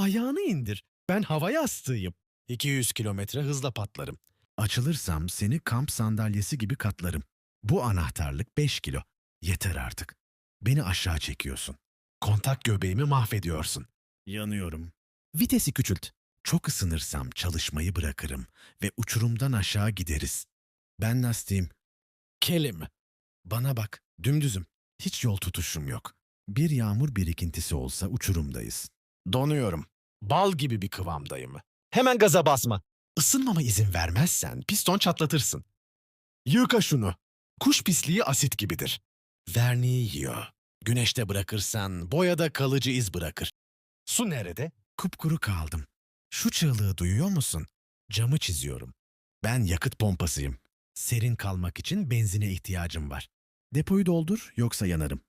Ayağını indir. Ben hava yastığıyım. 200 kilometre hızla patlarım. Açılırsam seni kamp sandalyesi gibi katlarım. Bu anahtarlık 5 kilo. Yeter artık. Beni aşağı çekiyorsun. Kontak göbeğimi mahvediyorsun. Yanıyorum. Vitesi küçült. Çok ısınırsam çalışmayı bırakırım ve uçurumdan aşağı gideriz. Ben lastiğim. Kelim. Bana bak, dümdüzüm. Hiç yol tutuşum yok. Bir yağmur birikintisi olsa uçurumdayız. Donuyorum. Bal gibi bir kıvamdayım. Hemen gaza basma. Isınmama izin vermezsen piston çatlatırsın. Yıka şunu. Kuş pisliği asit gibidir. Verniği yiyor. Güneşte bırakırsan boyada kalıcı iz bırakır. Su nerede? Kupkuru kaldım. Şu çığlığı duyuyor musun? Camı çiziyorum. Ben yakıt pompasıyım. Serin kalmak için benzine ihtiyacım var. Depoyu doldur yoksa yanarım.